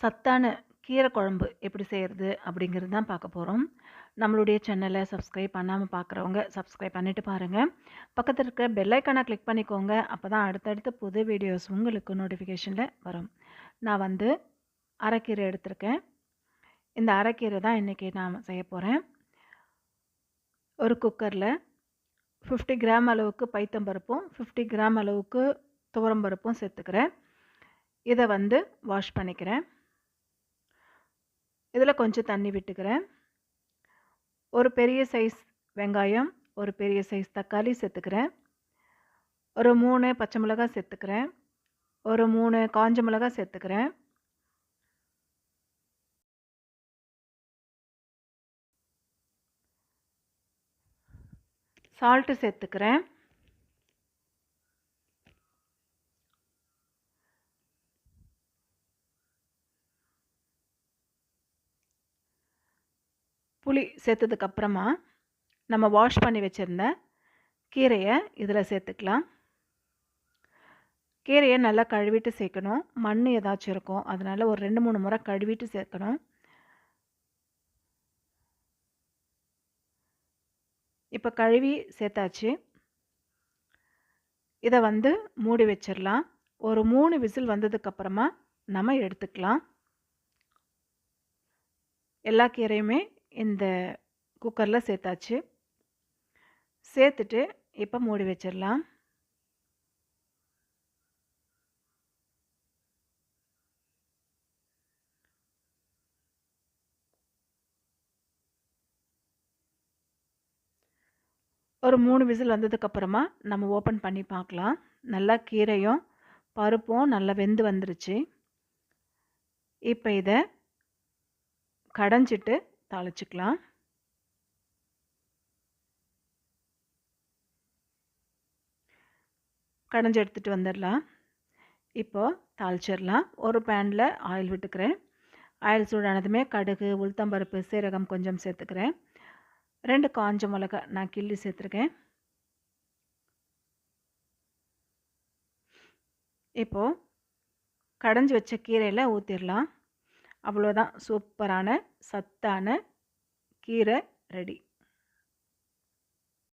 சத்தான கீரை குழம்பு எப்படி செய்கிறது அப்படிங்கிறது தான் பார்க்க போகிறோம் நம்மளுடைய சேனலை சப்ஸ்கிரைப் பண்ணாமல் பார்க்குறவங்க சப்ஸ்கிரைப் பண்ணிவிட்டு பாருங்கள் பக்கத்தில் இருக்கிற பெல்லைக்கானை கிளிக் பண்ணிக்கோங்க. அப்போ தான் அடுத்தடுத்து புது வீடியோஸ் உங்களுக்கு நோட்டிஃபிகேஷனில் வரும். நான் வந்து அரைக்கீரை எடுத்திருக்கேன். இந்த அரைக்கீரை தான் இன்றைக்கி நான் செய்ய போகிறேன் ஒரு குக்கரில் ஃபிஃப்டி கிராம் அளவுக்கு பைத்தம்பருப்பும் ஃபிஃப்டி கிராம் அளவுக்கு துவரம்பருப்பும் சேர்த்துக்கிறேன். இதை வந்து வாஷ் பண்ணிக்கிறேன். இதில் கொஞ்சம் தண்ணி விட்டுக்கிறேன். ஒரு பெரிய சைஸ் வெங்காயம் ஒரு பெரிய சைஸ் தக்காளி சேர்த்துக்கிறேன். ஒரு மூணு பச்சை மிளகாய் சேர்த்துக்கிறேன். ஒரு மூணு காஞ்ச மிளகாய் சேர்த்துக்கிறேன். சால்ட்டு சேர்த்துக்கிறேன். புளி சேர்த்ததுக்கப்புறமா நம்ம வாஷ் பண்ணி வச்சுருந்த கீரையை இதில் சேர்த்துக்கலாம். கீரையை நல்லா கழுவிட்டு சேர்க்கணும். மண் ஏதாச்சும் இருக்கும். அதனால் ஒரு ரெண்டு மூணு முறை கழுவிட்டு சேர்க்கணும். இப்போ கழுவி சேர்த்தாச்சு. இதை வந்து மூடி வச்சிடலாம் ஒரு மூணு விசில் வந்ததுக்கப்புறமா நம்ம எடுத்துக்கலாம். எல்லா கீரையுமே இந்த குக்கரில் சேர்த்தாச்சு சேர்த்துட்டு இப்போ மூடி வச்சிடலாம் ஒரு மூணு விசில் வந்ததுக்கப்புறமா நம்ம ஓப்பன் பண்ணி பார்க்கலாம் நல்லா கீரையும் பருப்பும் நல்லா வெந்து வந்துருச்சு. இப்போ இதை கடைஞ்சிட்டு தாளிச்சுக்கலாம். கடைஞ்சி எடுத்துகிட்டு வந்துடலாம். இப்போது தாளிச்சிடலாம். ஒரு பேனில் ஆயில் விட்டுக்கிறேன். ஆயில் சூடானதுமே கடுகு உளுத்தம்பருப்பு சீரகம் கொஞ்சம் சேர்த்துக்கிறேன். ரெண்டு காஞ்ச மிளகா நான் கிள்ளி சேர்த்துருக்கேன். இப்போது கடைஞ்சி வச்ச கீரையில் ஊற்றிடலாம் அவ்வளோதான் சூப்பரான சத்தான கீரை ரெடி.